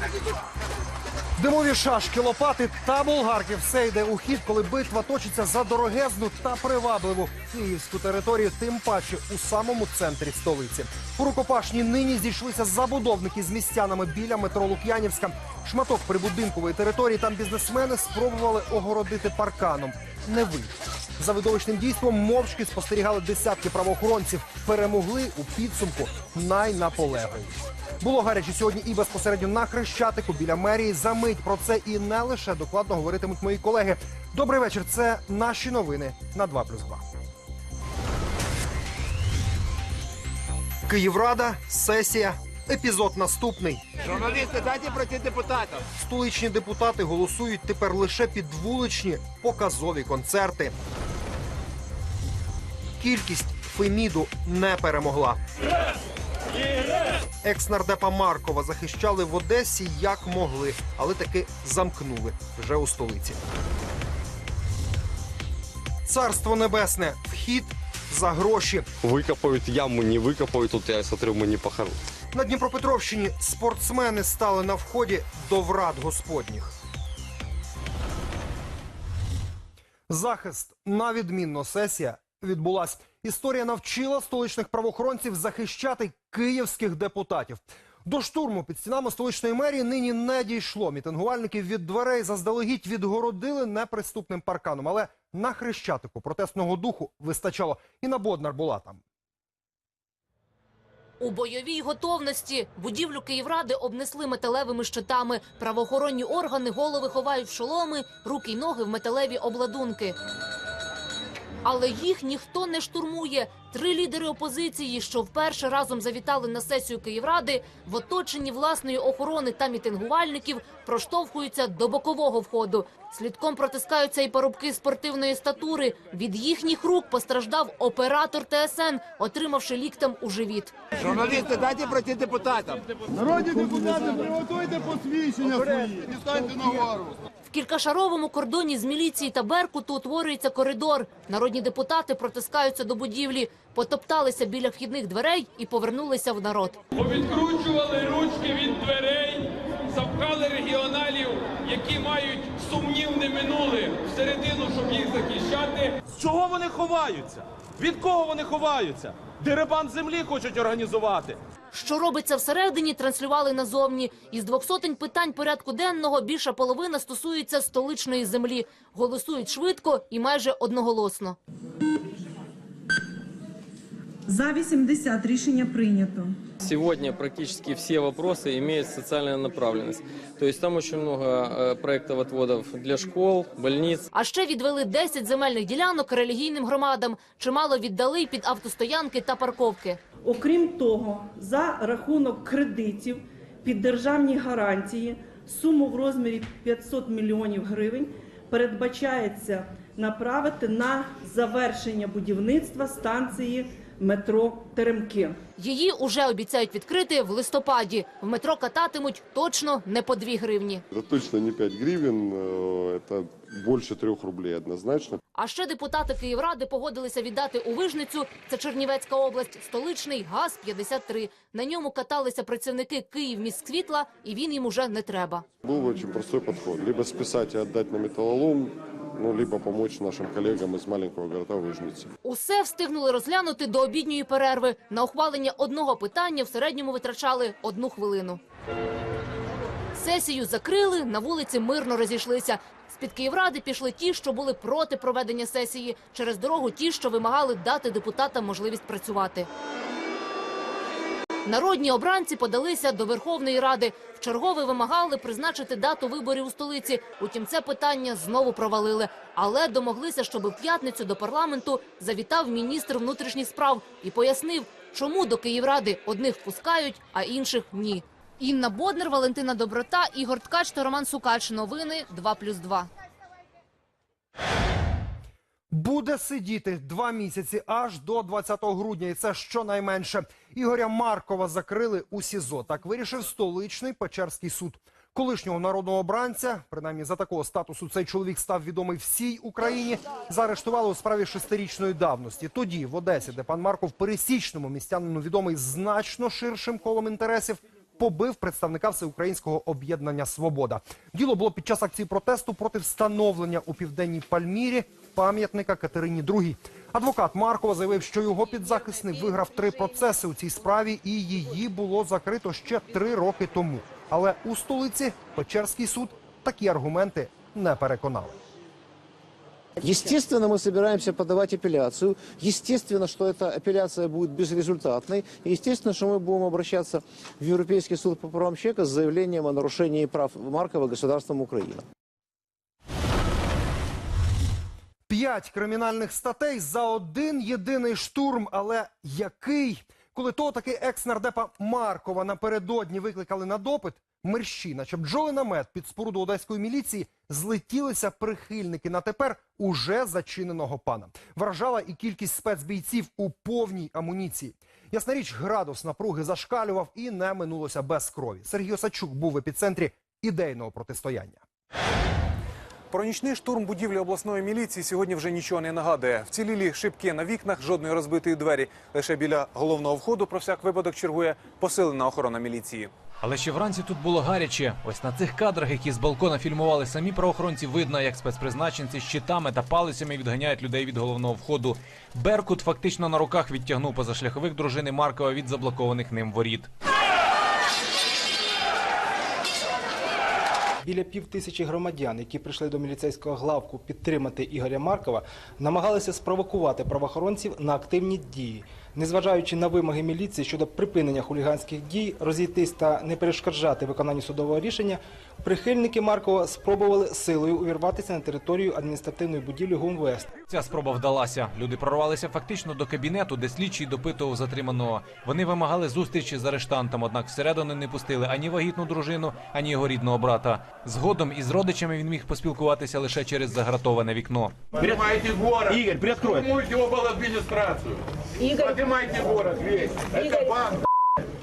Let's go. Димові шашки, лопати та болгарки все йде у хід, коли битва точиться за дорогезну та привабливу київську територію, тим паче у самому центрі столиці. У рукопашні нині зійшлися забудовники з містянами біля метро Лук'янівська. Шматок прибудинкової території там бізнесмени спробували огородити парканом. Не вийшло. За видовищним дійством мовчки спостерігали десятки правоохоронців. Перемогли у підсумку найнаполегливіші. Було гаряче сьогодні і безпосередньо на хрещатику біля мерії. За мить про це і не лише докладно говоритимуть мої колеги. Добрий вечір. Це наші новини на 2+,2. Київрада, сесія, епізод наступний. Журналісти, дайте пройти депутатам. Столичні депутати голосують тепер лише під вуличні показові концерти. Кількість Феміду не перемогла. Екс-нардепа Маркова захищали в Одесі як могли, але таки замкнули вже у столиці. Царство небесне. Вхід за гроші. Выкопают яму, не выкопают, тут я смотрю, мы не похороним. На Дніпропетровщині спортсмени стали на вході до врат господніх. Захист на відмінно сесія відбулась. Історія навчила столичних правоохоронців захищати київських депутатів. До штурму під стінами столичної мерії нині не дійшло. Мітингувальників від дверей заздалегідь відгородили неприступним парканом. Але на хрещатику протестного духу вистачало. І на Боднар була там. У бойовій готовності будівлю Київради обнесли металевими щитами. Правоохоронні органи голови ховають в шоломи, руки й ноги в металеві обладунки. Але їх ніхто не штурмує. Три лідери опозиції, що вперше разом завітали на сесію Київради, в оточенні власної охорони та мітингувальників проштовхуються до бокового входу. Слідком протискаються і парубки спортивної статури. Від їхніх рук постраждав оператор ТСН, отримавши ліктем у живіт. Журналісти, дайте пройти депутатам. Народні депутати, приготуйте посвідчення свої і станьте на гору. В кількашаровому кордоні з міліції та Беркуту утворюється коридор. Народні депутати протискаються до будівлі, потопталися біля вхідних дверей і повернулися в народ. Повідкручували ручки від дверей, запхали регіоналів, які мають сумнівне минуле всередину, щоб їх захищати. З чого вони ховаються? Від кого вони ховаються? Дерибан землі хочуть організувати. Що робиться всередині, транслювали назовні. Із двох сотень питань порядку денного більша половина стосується столичної землі. Голосують швидко і майже одноголосно. За 80 рішення прийнято. Сегодня практически все вопросы имеют социальную направленность. То есть там очень много э, проектов отводов для школ, больниц. А ще відвели 10 земельних ділянок релігійним громадам. Чимало віддали й під автостоянки та парковки. Окрім того, за рахунок кредитів під державні гарантії суму в розмірі 500 мільйонів гривень передбачається направити на завершення будівництва станції метро Теремки. Її уже обіцяють відкрити в листопаді. В метро кататимуть точно не по 2 гривні. Это точно не 5 гривен, э, это больше 3 рублей однозначно. А ще депутати Київради погодилися віддати у Вижницю, це Чернівецька область, столичний ГАЗ-53. На ньому каталися працівники Київміськсвітла, і він їм уже не треба. Был очень простой подход. Либо списать и отдать на металлолом, ну, либо помочь нашим коллегам из маленького города Выжницы. Усе встигнули розглянути до обідньої перерви. На ухвалення одного питання в середньому витрачали одну хвилину. Сесію закрили, на вулиці мирно розійшлися. З-під Київради пішли ті, що були проти проведення сесії. Через дорогу ті, що вимагали дати депутатам можливість працювати. Народні обранці подалися до Верховної Ради. Вчергове вимагали призначити дату виборів у столиці. Утім, це питання знову провалили. Але домоглися, щоб в п'ятницю до парламенту завітав міністр внутрішніх справ і пояснив, чому до Київради одних впускають, а інших ні. Інна Боднер, Валентина Доброта, Ігор Ткач та Роман Сукач. Новини 2+,2. Буде сидіти два місяці аж до 20 грудня, і це щонайменше. Ігоря Маркова закрили у СІЗО. Так вирішив столичний Печерський суд. Колишнього народного обранця, принаймні за такого статусу, цей чоловік став відомий всій Україні. Заарештували у справі шестирічної давності. Тоді в Одесі, де пан Марков пересічному містянину відомий значно ширшим колом інтересів, побив представника всеукраїнського об'єднання Свобода. Діло було під час акції протесту проти встановлення у південній Пальмірі пам'ятника Катерині II. Адвокат Маркова заявив, що його підзахисник виграв три процеси у цій справі, і її було закрито ще три роки тому. Але у столиці Печерський суд такі аргументи не переконали. Естественно, мы собираемся подавать апелляцию. Естественно, что эта апелляция будет безрезультатной. И естественно, что мы будем обращаться в Европейский суд по правам человека с заявлением о нарушении прав Маркова государством Украина. П'ять кримінальних статей за один єдиний штурм. Але який? Коли того таки екс-нардепа Маркова напередодні викликали на допит, мерщі, наче бджоли намет під споруду одеської міліції, злетілися прихильники на тепер уже зачиненого пана. Вражала і кількість спецбійців у повній амуніції. Ясна річ, градус напруги зашкалював і не минулося без крові. Сергій Осадчук був в епіцентрі ідейного протистояння. Про нічний штурм будівлі обласної міліції сьогодні вже нічого не нагадує. Вцілілі шибки на вікнах, жодної розбитої двері. Лише біля головного входу про всяк випадок чергує посилена охорона міліції. Але ще вранці тут було гаряче. Ось на цих кадрах, які з балкона фільмували самі правоохоронці, видно, як спецпризначенці щитами та палицями відганяють людей від головного входу. Беркут фактично на руках відтягнув позашляхових дружини Маркова від заблокованих ним воріт. Біля пів тисячі громадян, які прийшли до міліцейського главку підтримати Ігоря Маркова, намагалися спровокувати правоохоронців на активні дії. Незважаючи на вимоги міліції щодо припинення хуліганських дій, розійтись та не перешкоджати виконанню судового рішення, прихильники Маркова спробували силою увірватися на територію адміністративної будівлі ГУМВЕСТ. Ця спроба вдалася. Люди прорвалися фактично до кабінету, де слідчий допитував затриманого. Вони вимагали зустрічі з арештантом, однак всередину не пустили ані вагітну дружину, ані його рідного брата. Згодом із родичами він міг поспілкуватися лише через загратоване вікно. Игорь, приоткрой. Обл. администрацию. Игорь, Поднимайте город весь. Это Игорь. банк.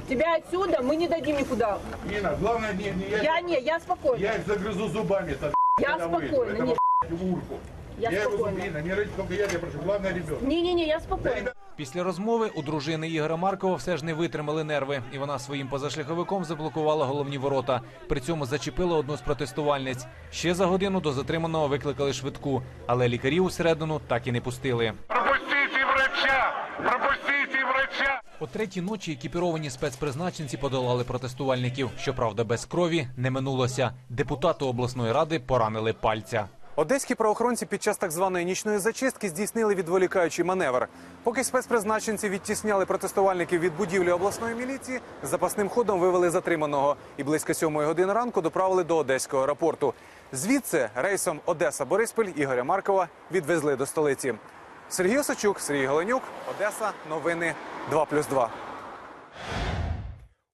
тебя отсюда мы не дадим никуда. Нина, главное не, не я, Я не, я спокойна. я их загрызу зубами. Это, Я это вы. спокойна, Это нет. урку. Я его спокойна. зуб- Нина, не рыть, только я тебя прошу. Главное ребенок. Не-не-не, я спокойна. Після розмови у дружини Ігоря Маркова все ж не витримали нерви, і вона своїм позашляховиком заблокувала головні ворота. При цьому зачепила одну з протестувальниць. Ще за годину до затриманого викликали швидку, але лікарів усередину так і не пустили. Пропустите врача! Пропустите Врача! О третій ночі екіпіровані спецпризначенці подолали протестувальників. Щоправда, без крові не минулося. Депутату обласної ради поранили пальця. Одеські правоохоронці під час так званої нічної зачистки здійснили відволікаючий маневр. Поки спецпризначенці відтісняли протестувальників від будівлі обласної міліції, запасним ходом вивели затриманого і близько сьомої години ранку доправили до одеського аеропорту. Звідси рейсом Одеса-Бориспіль Ігоря Маркова відвезли до столиці. Сергій Осачук, Сергій Голенюк, Одеса. Новини 2+,2.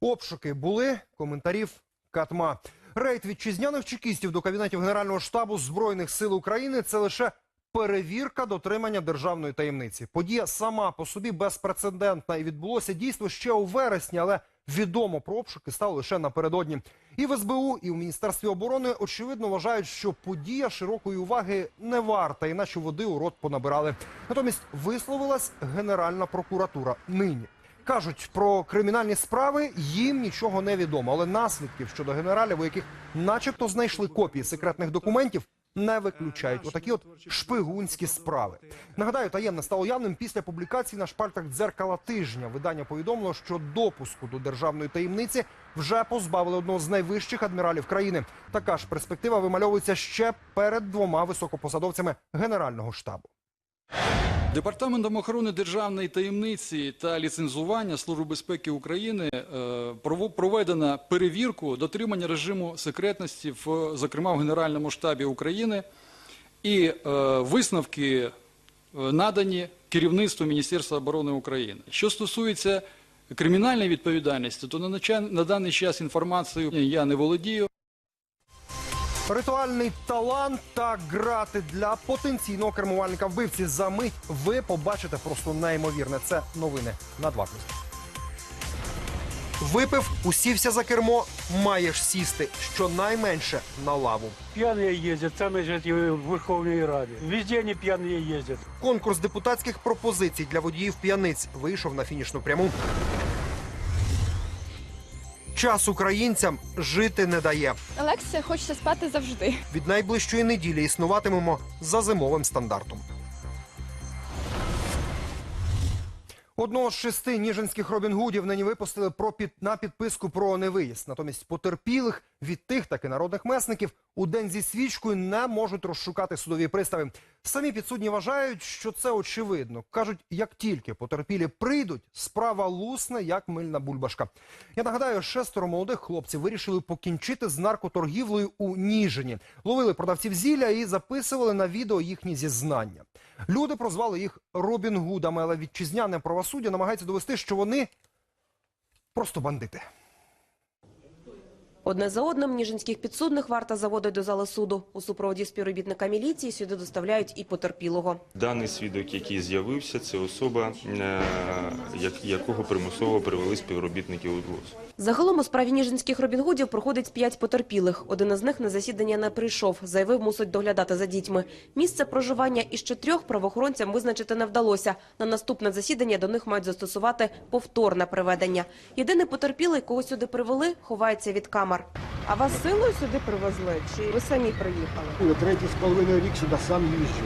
Обшуки були, коментарів катма. Рейд вітчизняних чекістів до кабінетів Генерального штабу Збройних сил України це лише перевірка дотримання державної таємниці. Подія сама по собі безпрецедентна і відбулося дійство ще у вересні, але відомо про обшуки стало лише напередодні. І в СБУ, і в Міністерстві оборони очевидно вважають, що подія широкої уваги не варта, іначе води у рот понабирали. Натомість висловилась Генеральна прокуратура нині. Кажуть, про кримінальні справи їм нічого не відомо, але наслідків щодо генералів, у яких начебто знайшли копії секретних документів, не виключають. Отакі от шпигунські справи. Нагадаю, таємне стало явним після публікації на шпальтах дзеркала тижня. Видання повідомило, що допуску до державної таємниці вже позбавили одного з найвищих адміралів країни. Така ж перспектива вимальовується ще перед двома високопосадовцями генерального штабу. Департаментом охорони державної таємниці та ліцензування Служби безпеки України е, проведена перевірку дотримання режиму секретності, в, зокрема в Генеральному штабі України, і е, висновки е, надані керівництву Міністерства оборони України. Що стосується кримінальної відповідальності, то на, даний час інформацією я не володію. Ритуальний талант та грати для потенційного кермувальника вбивці. За мить ви побачите просто неймовірне. Це новини на 2 Випив, усівся за кермо, маєш сісти щонайменше на лаву. Пьяные ездят, сами же эти в Верховной Раде. Везде они пьяные ездят. Конкурс депутатських пропозицій для водіїв п'яниць вийшов на фінішну пряму. час українцям жити не дає. Олексія хочеться спати завжди. Від найближчої неділі існуватимемо за зимовим стандартом. Одного з шести ніжинських Робін Гудів нині випустили про під, на підписку про невиїзд. Натомість потерпілих від тих таки народних месників у день зі свічкою не можуть розшукати судові пристави. Самі підсудні вважають, що це очевидно. Кажуть, як тільки потерпілі прийдуть, справа лусне, як мильна бульбашка. Я нагадаю, шестеро молодих хлопців вирішили покінчити з наркоторгівлею у Ніжині. Ловили продавців зілля і записували на відео їхні зізнання. Люди прозвали їх Робін Гудами, але вітчизняне правосуддя намагається довести, що вони просто бандити. Одне за одним ніжинських підсудних варта заводить до зали суду. У супроводі співробітника міліції сюди доставляють і потерпілого. Даний свідок, який з'явився, це особа, е, якого примусово привели співробітники УДЛОС. Загалом у справі ніжинських Робінгудів проходить п'ять потерпілих. Один із них на засідання не прийшов. Заявив, мусить доглядати за дітьми. Місце проживання із чотирьох правоохоронцям визначити не вдалося. На наступне засідання до них мають застосувати повторне приведення. Єдиний потерпілий, кого сюди привели, ховається від камер. А вас силою сюди привезли? Чи ви самі приїхали? Третій з половиною рік сюди сам їжджу.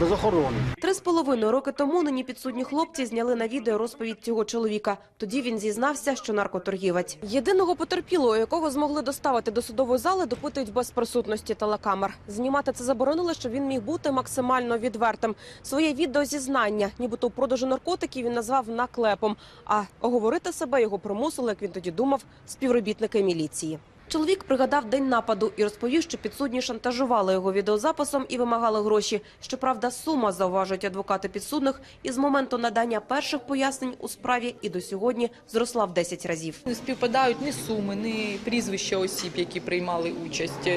Без охорони. Три з половиною роки тому нині підсудні хлопці зняли на відео розповідь цього чоловіка. Тоді він зізнався, що наркоторгівець. Єдиного потерпілого, якого змогли доставити до судової зали, допитують без присутності телекамер. Знімати це заборонили, щоб він міг бути максимально відвертим. Своє відео зізнання, нібито у продажу наркотиків, він назвав наклепом. А оговорити себе його примусили, як він тоді думав, співробітники міліції. Чоловік пригадав день нападу і розповів, що підсудні шантажували його відеозаписом і вимагали гроші. Щоправда, сума, зауважують адвокати підсудних, із моменту надання перших пояснень у справі і до сьогодні зросла в 10 разів. Не співпадають ні суми, ні прізвища осіб, які приймали участь.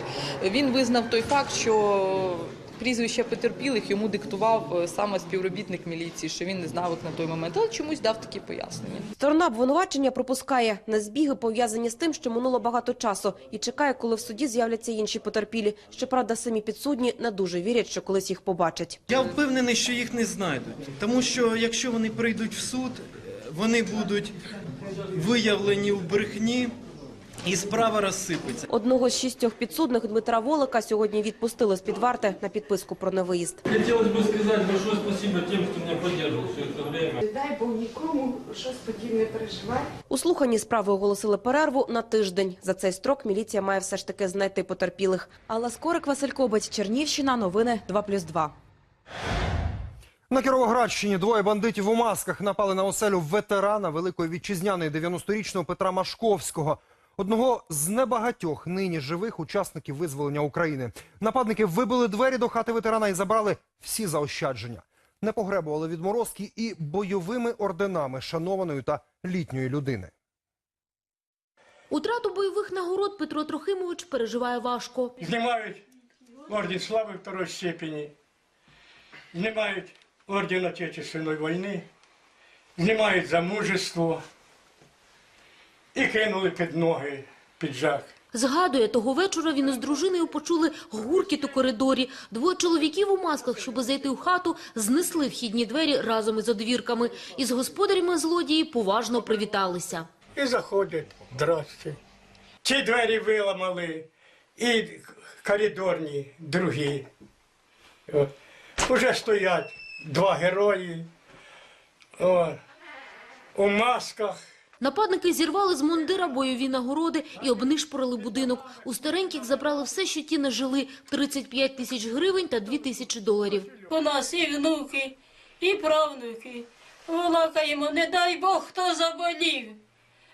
Він визнав той факт, що прізвища потерпілих йому диктував е, саме співробітник міліції, що він не знав їх на той момент, але чомусь дав такі пояснення. Сторона обвинувачення пропускає на збіги, пов'язані з тим, що минуло багато часу, і чекає, коли в суді з'являться інші потерпілі. Щоправда, самі підсудні не дуже вірять, що колись їх побачать. Я впевнений, що їх не знайдуть, тому що якщо вони прийдуть в суд, вони будуть виявлені в брехні, і справа розсипеться. Одного з шістьох підсудних Дмитра Волика сьогодні відпустили з під варти на підписку про невиїзд. Хотелось бы сказать большое спасибо тем, кто меня поддерживал все это время. Дай Бог нікому щось подібне переживати. У слуханні справи оголосили перерву на тиждень. За цей строк міліція має все ж таки знайти потерпілих. Алла Скорик, Василь Кобець, Чернівщина. Новини 2+,2. На Кіровоградщині двоє бандитів у масках напали на оселю ветерана Великої Вітчизняної 90-річного Петра Машковського. Одного з небагатьох нині живих учасників визволення України. Нападники вибили двері до хати ветерана і забрали всі заощадження. Не погребували відморозки і бойовими орденами шанованої та літньої людини. Утрату бойових нагород Петро Трохимович переживає важко. Знімають орден слави второй степені, знімають орден Отечественної війни, знімають за мужество і кинули під ноги піджак. Згадує, того вечора він із дружиною почули гуркіт у коридорі. Двоє чоловіків у масках, щоб зайти в хату, знесли вхідні двері разом із одвірками. Із господарями злодії поважно привіталися. І заходять, здрасте. Ті двері виламали, і коридорні другі. О, Уже стоять два герої о, у масках. Нападники зірвали з мундира бойові нагороди і обнишпорили будинок. У стареньких забрали все, що ті не жили – 35 тисяч гривень та 2 тисячі доларів. У нас і внуки, і правнуки. Волакаємо, не дай Бог, хто заболів.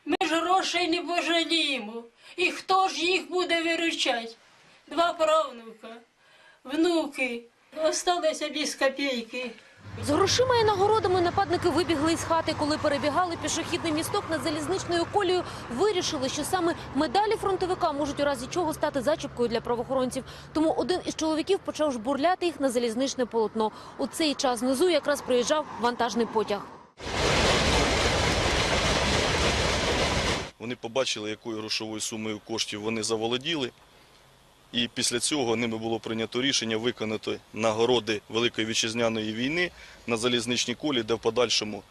Ми ж грошей не пожаліємо. І хто ж їх буде виручати? Два правнука, внуки, осталися без копійки. З грошима і нагородами нападники вибігли із хати. Коли перебігали пішохідний місток над залізничною колією, вирішили, що саме медалі фронтовика можуть у разі чого стати зачіпкою для правоохоронців. Тому один із чоловіків почав жбурляти їх на залізничне полотно. У цей час внизу якраз проїжджав вантажний потяг. Вони побачили, якою грошовою сумою коштів вони заволоділи. І після цього ними було прийнято рішення виконати нагороди Великої вітчизняної війни на залізничній колі, де в подальшому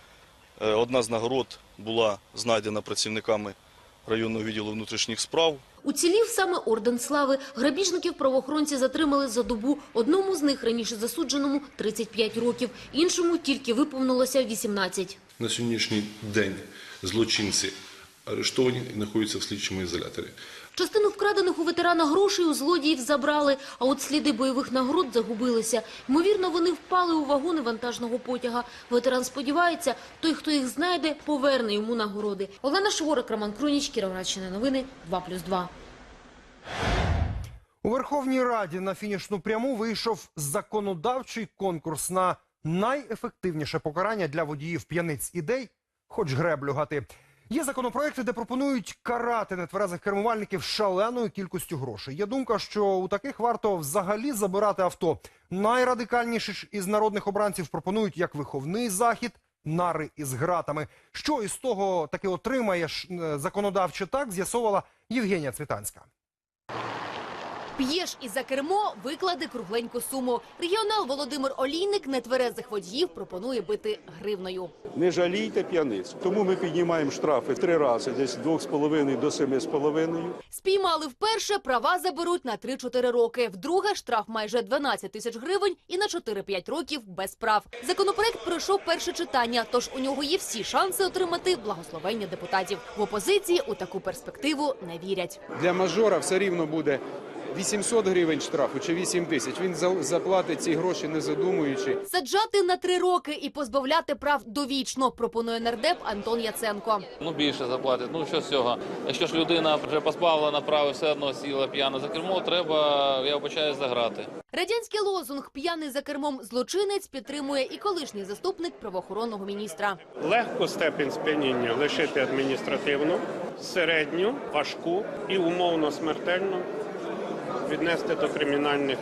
е, одна з нагород була знайдена працівниками районного відділу внутрішніх справ. Уцілів саме орден слави. Грабіжників правоохоронці затримали за добу. Одному з них раніше засудженому 35 років, іншому тільки виповнилося 18. На сьогоднішній день злочинці арештовані і знаходяться в слідчому ізоляторі. Частину вкрадених у ветерана грошей у злодіїв забрали, а от сліди бойових нагород загубилися. Ймовірно, вони впали у вагони вантажного потяга. Ветеран сподівається, той, хто їх знайде, поверне йому нагороди. Олена Шворик, Роман Круніч, Кіровоградщина новини, 2+,2. У Верховній Раді на фінішну пряму вийшов законодавчий конкурс на найефективніше покарання для водіїв п'яниць ідей, хоч греблю гати. Є законопроекти, де пропонують карати нетверезих кермувальників шаленою кількістю грошей. Є думка, що у таких варто взагалі забирати авто. Найрадикальніші із народних обранців пропонують як виховний захід, нари із гратами. Що із того таки отримає е, законодавче так, з'ясовувала Євгенія Цвітанська. П'єш і за кермо виклади кругленьку суму. Регіонал Володимир Олійник нетверезих водіїв пропонує бити гривною. Не жалійте п'яниць. Тому ми піднімаємо штрафи три рази, десь двох з 2,5 до 7,5. Спіймали вперше, права заберуть на 3-4 роки. Вдруге штраф майже 12 тисяч гривень і на 4-5 років без прав. Законопроект пройшов перше читання, тож у нього є всі шанси отримати благословення депутатів. В опозиції у таку перспективу не вірять. Для мажора все рівно буде 800 гривень штрафу чи 8 тисяч. Він за- заплатить ці гроші, не задумуючи. Саджати на 3 роки і позбавляти прав довічно, пропонує нардеп Антон Яценко. Ну більше заплатить. Ну що з цього? Якщо ж людина вже позбавлена права, і все одно сіла п'яна за кермо, треба я вбачаю заграти. Радянський лозунг «П'яний за кермом злочинець» підтримує і колишній заступник правоохоронного міністра. Легку степінь сп'яніння лишити адміністративну, середню, важку і умовно смертельну віднести до кримінальних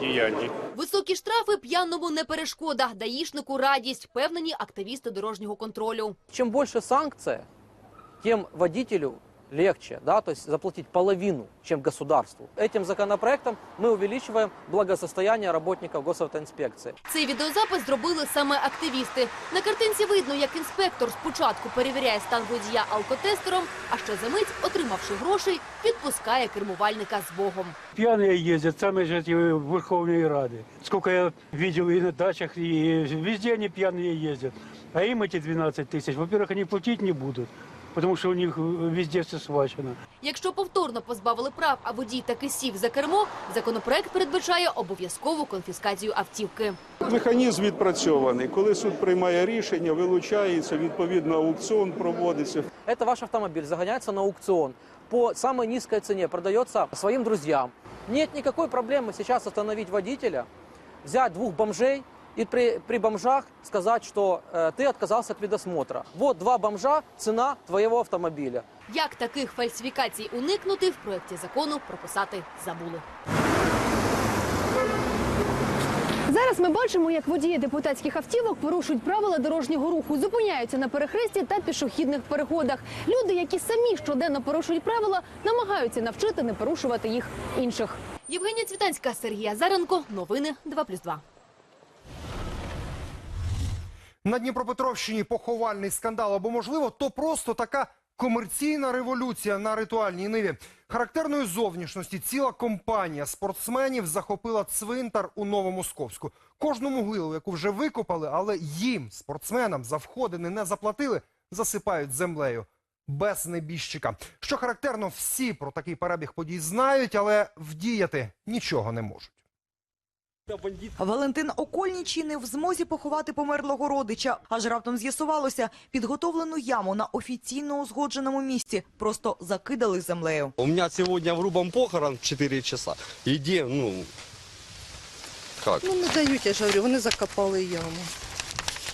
діянь. Високі штрафи п'яному не перешкода, даїшнику радість, впевнені активісти дорожнього контролю. Чим більше санкція, тим водителю легче, да, то есть заплатить половину, чем государству. Этим законопроектом мы увеличиваем благосостояние работников госавтоинспекции. Цей відеозапис зробили саме активісти. На картинці видно, як інспектор спочатку перевіряє стан водія алкотестером, а ще за мить, отримавши грошей, відпускає кермувальника з Богом. Пьяные ездят, сами же эти Верховные Рады. Сколько я видел и на дачах, и везде они пьяные ездят. А им эти 12 тысяч, во-первых, они платить не будут, потому что у них везде все схвачено. Якщо повторно позбавили прав, а водій таки сів за кермо, законопроект передбачає обов'язкову конфіскацію автівки. Механізм відпрацьований. Коли суд приймає рішення, вилучається, відповідно аукціон проводиться. Это ваш автомобиль загоняется на аукцион по самой низкой цене, продается своим друзьям. Нет никакой проблемы сейчас остановить водителя, взять двух бомжей и при, при бомжах сказать, что э, ты отказался от видосмотра. Вот два бомжа, цена твоего автомобиля. Як таких фальсифікацій уникнути, в проєкті закону прописати забули. Зараз ми бачимо, як водії депутатських автівок порушують правила дорожнього руху, зупиняються на перехресті та пішохідних переходах. Люди, які самі щоденно порушують правила, намагаються навчити не порушувати їх інших. Євгенія Цвітанська, Сергій Азаренко. Новини 2+,2. На Дніпропетровщині поховальний скандал або, можливо, то просто така комерційна революція на ритуальній ниві. Характерної зовнішності ціла компанія спортсменів захопила цвинтар у Новомосковську. Кожну могилу, яку вже викопали, але їм, спортсменам, за входини не заплатили, засипають землею. Без небіжчика. Що характерно, всі про такий перебіг подій знають, але вдіяти нічого не можуть. Валентин Окольнічий не в змозі поховати померлого родича. Аж раптом з'ясувалося, підготовлену яму на офіційно узгодженому місці просто закидали землею. У сьогодні сегодня врубом похорон в 4 часа. Іде, ну, як? Ну не дають, я ж говорю, вони закопали яму.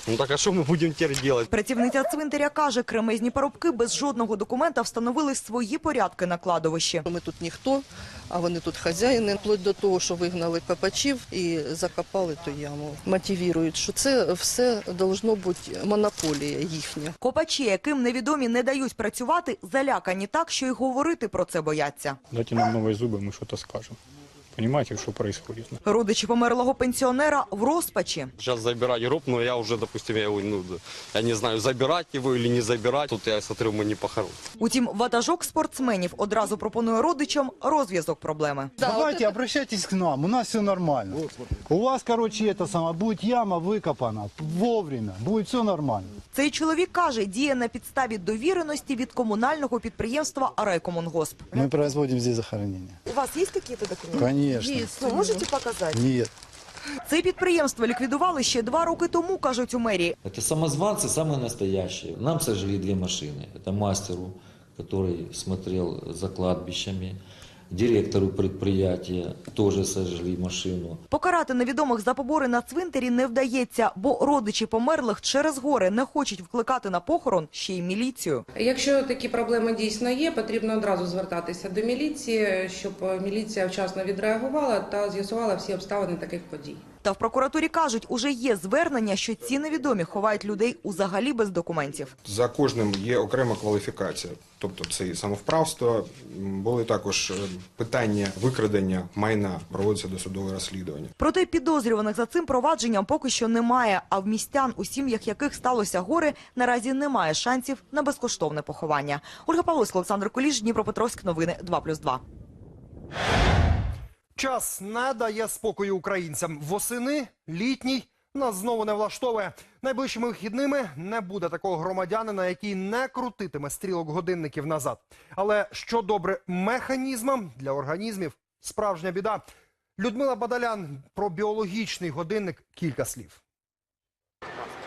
Ну так а что мы будем теперь делать? Працівниця цвинтаря каже, кремезні парубки без жодного документа встановили свої порядки на кладовищі. Ми тут ніхто, а вони тут хазяїни, вплоть до того, що вигнали пепачів і закопали ту яму. Мотивують, що це все должно бути монополія їхня. Копачі, яким невідомі не дають працювати, залякані так, що й говорити про це бояться. Дайте нам новые зубы, мы что-то скажем. Понимаете, что происходит? Родичі померлого пенсіонера в розпачі. Сейчас забирать гроб, но я уже, допустим, я, его, ну, я не знаю, забирать его или не забирать. Тут я смотрю, мы не похороним. Утім, ватажок спортсменів одразу пропонує родичам розв'язок проблеми. Давайте обращайтесь к нам, у нас все нормально. У вас, короче, это самое, будет яма выкопана вовремя, будет все нормально. Цей чоловік каже, діє на підставі довіреності від комунального підприємства Райкомунгосп. Мы производим здесь захоронение. У вас є якісь документи? Конечно. Ну, можете показати? Нет. Це підприємство ліквідували ще два роки тому, кажуть у мерії. Это самозванцы самые настоящие. Нам сожгли две машины. Это мастеру, который смотрел за кладбищами, директору предприятия тоже сожгли машину. Покарати невідомих за побори на цвинтарі не вдається, бо родичі померлих через гори не хочуть вкликати на похорон ще й міліцію. Якщо такі проблеми дійсно є, потрібно одразу звертатися до міліції, щоб міліція вчасно відреагувала та з'ясувала всі обставини таких подій. Та в прокуратурі кажуть, уже є звернення, що ці невідомі ховають людей узагалі без документів. За кожним є окрема кваліфікація, тобто це і самовправство. Були також е, питання викрадення майна, проводиться досудове розслідування. Проте підозрюваних за цим провадженням поки що немає. А в містян, у сім'ях яких сталося горе, наразі немає шансів на безкоштовне поховання. Ольга Павловська, Олександр Куліш, Дніпропетровськ. Новини 2+,2. Час не дає спокою українцям. Восени, літній нас знову не влаштовує. Найближчими вихідними не буде такого громадянина, який не крутитиме стрілок годинників назад. Але що добре механізмам для організмів справжня біда. Людмила Бадалян про біологічний годинник кілька слів.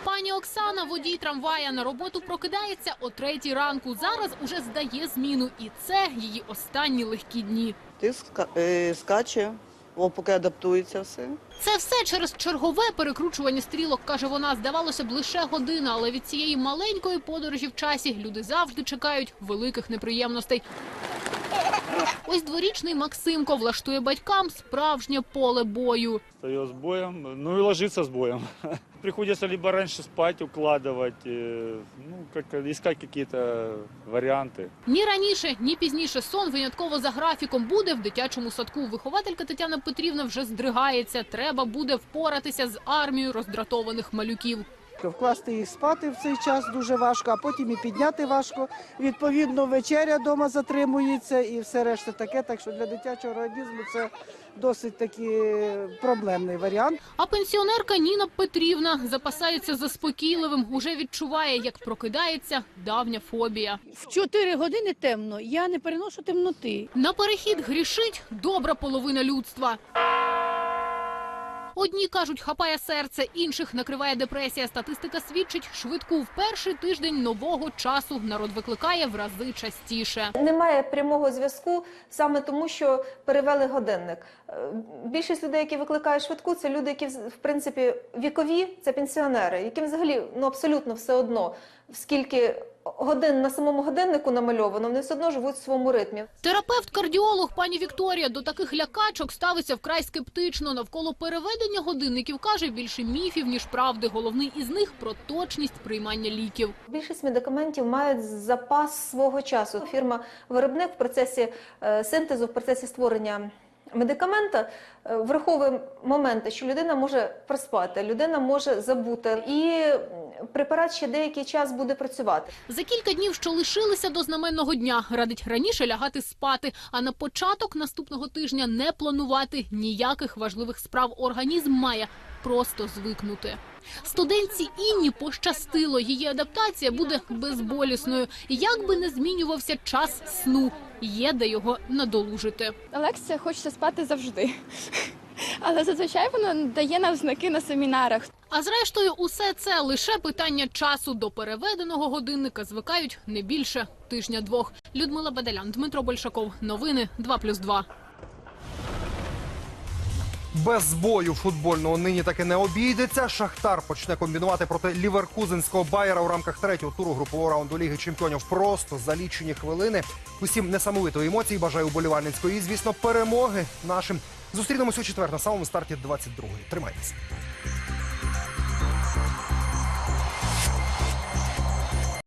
Пані Оксана, водій трамвая, на роботу прокидається о третій ранку. Зараз уже здає зміну, і це її останні легкі дні. Тиск е, скаче, поки адаптується все. Це все через чергове перекручування стрілок, каже вона. Здавалося б, лише година, але від цієї маленької подорожі в часі люди завжди чекають великих неприємностей. Ось дворічний Максимко влаштує батькам справжнє поле бою. Встает с боем, ну и ложится с боем. Приходится либо раньше спать, укладывать, э, ну, как, искать какие-то варианты. Ні раніше, ні пізніше сон винятково за графіком буде в дитячому садку. Вихователька Тетяна Петрівна вже здригається. Треба буде впоратися з армією роздратованих малюків. Вкласти їх спати в цей час дуже важко, а потім і підняти важко. Відповідно, вечеря вдома затримується і все решта таке. Так що для дитячого організму це досить таки проблемний варіант. А пенсіонерка Ніна Петрівна запасається заспокійливим. Уже відчуває, як прокидається давня фобія. В 4 години темно. Я не переношу темноти. На перехід грішить добра половина людства. Одні кажуть, хапає серце, інших накриває депресія. Статистика свідчить, швидку в перший тиждень нового часу народ викликає в рази частіше. Немає прямого зв'язку саме тому, що перевели годинник. Е, Більшість людей, які викликають швидку, це люди, які в принципі вікові, це пенсіонери, яким взагалі ну абсолютно все одно, скільки годин на самому годиннику намальовано, вони все одно живуть в своєму ритмі. Терапевт-кардіолог пані Вікторія до таких лякачок ставиться вкрай скептично. Навколо переведення годинників каже більше міфів ніж правди. Головний із них про точність приймання ліків. Більшість медикаментів мають запас свого часу. Фірма-виробник в процесі е, синтезу, в процесі створення медикамента е, враховує моменти, що людина може проспати, людина може забути, і препарат ще деякий час буде працювати. За кілька днів, що лишилися до знаменного дня, радить раніше лягати спати, а на початок наступного тижня не планувати ніяких важливих справ. Організм має просто звикнути. Студентці Інні пощастило, її адаптація буде безболісною. Як би не змінювався час сну, є де його надолужити. Лекція хочеться спати завжди. Але зазвичай воно дає нам знаки на семінарах. А зрештою, усе це лише питання часу. До переведеного годинника звикають не більше тижня-двох. Людмила Бадалян, Дмитро Большаков. Новини 2+,2. Без бою футбольного нині таки не обійдеться. Шахтар почне комбінувати проти ліверкузенського байера у рамках третього туру групового раунду Ліги Чемпіонів. Просто за лічені хвилини. Усім несамовитої емоції бажаю уболівальницької і, звісно, перемоги нашим. Зустрінемось у четвер на самому старті 22-ї. Тримайтеся.